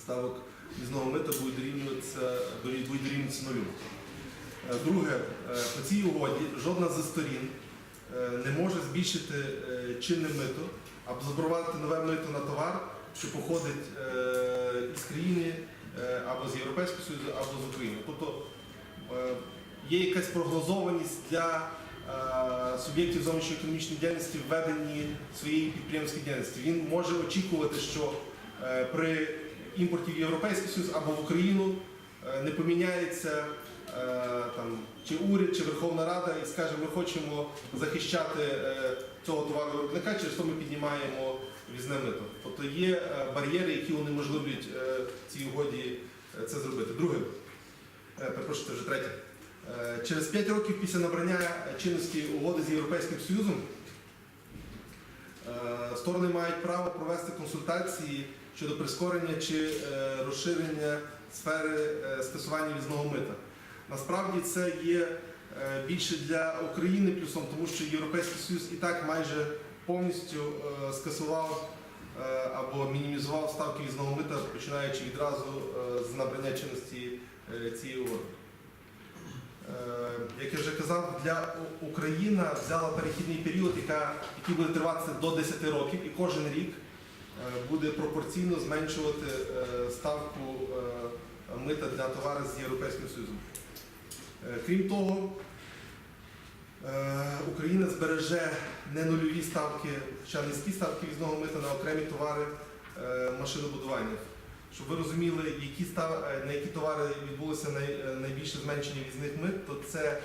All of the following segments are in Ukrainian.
ставок візного мита будуть дорівнюватися, дорі- дорівнюватися нулю. Е, Друге, е, по цій угоді жодна зі сторін е, не може збільшити чинне мито або запровадити нове мито на товар, що походить із країни або з Європейського Союзу, або з України. Тобто є якась прогнозованість для е, суб'єктів зовнішньоекономічної діяльності в веденні своєї підприємської діяльності. Він може очікувати, що е, при імпорті в Європейський Союз або в Україну е, не поміняється там, чи уряд, чи Верховна Рада і скаже, ми хочемо захищати цього товаровиробника, через то ми піднімаємо візне мито. Тобто є бар'єри, які унеможливлюють цій угоді це зробити. Друге, перепрошую, вже третє. Е, Через 5 років після набрання чинності угоди з Європейським Союзом е, сторони мають право провести консультації щодо прискорення чи е, розширення сфери скасування візного мита. Насправді це є більше для України плюсом, тому що Європейський Союз і так майже повністю скасував або мінімізував ставки візного мита, починаючи відразу з набрання чинності цієї угоди. Казав, для Україна взяла перехідний період, який буде тривати до 10 років, і кожен рік е, буде пропорційно зменшувати е, ставку е, мита для товарів з Європейським Союзом. Крім того, Україна збереже не нульові ставки, хоча низькі ставки візного мита на окремі товари машинобудування. Щоб ви розуміли, які став, на які товари відбулося найбільше зменшення візних мит, то це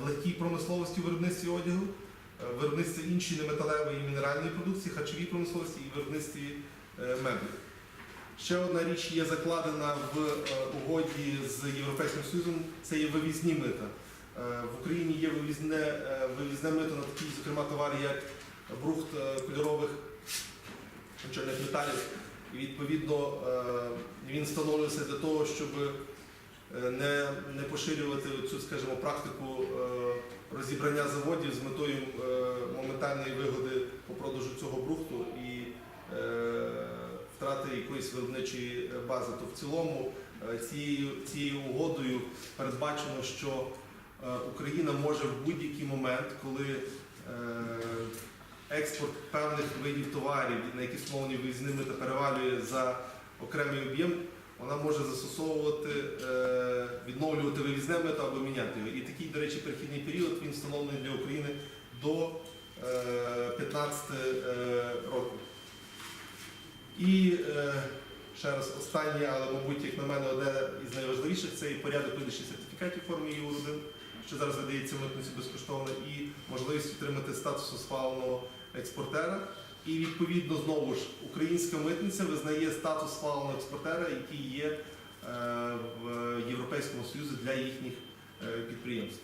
в легкій промисловості виробництві одягу, е, виробництві іншої неметалевої і мінеральної продукції, харчовій промисловості і виробництві е, меблів. Ще одна річ є закладена в е, угоді з Європейським Союзом, це є вивізні мита. Е, В Україні є вивізне, е, вивізне мито на такі, зокрема, товари, як брухт е, кольорових чорних металів. І відповідно е, він встановлюється для того, щоб е, не, не поширювати цю, скажімо, практику е, розібрання заводів з метою е, моментальної вигоди по продажу цього брухту і е, втрати якоїсь виробничої бази. То в цілому е, цією, цією угодою передбачено, що е, Україна може в будь-який момент, коли е, експорт певних видів товарів, на які встановлені виїзними та перевалює за окремий об'єм, вона може застосовувати, е, відновлювати вивізне мито або міняти його. І такий, до речі, перехідний період він встановлений для України до е, 15 е, років. І е, ще раз останнє, але, мабуть, як на мене, одне із найважливіших це і порядок видачі сертифікатів в формі ЄУ-1, що зараз видається митниці безкоштовно, і можливість отримати статусу схваленого експортера. І відповідно знову ж українська митниця визнає статус славного експортера, який є е, в Європейському Союзі для їхніх е, підприємств.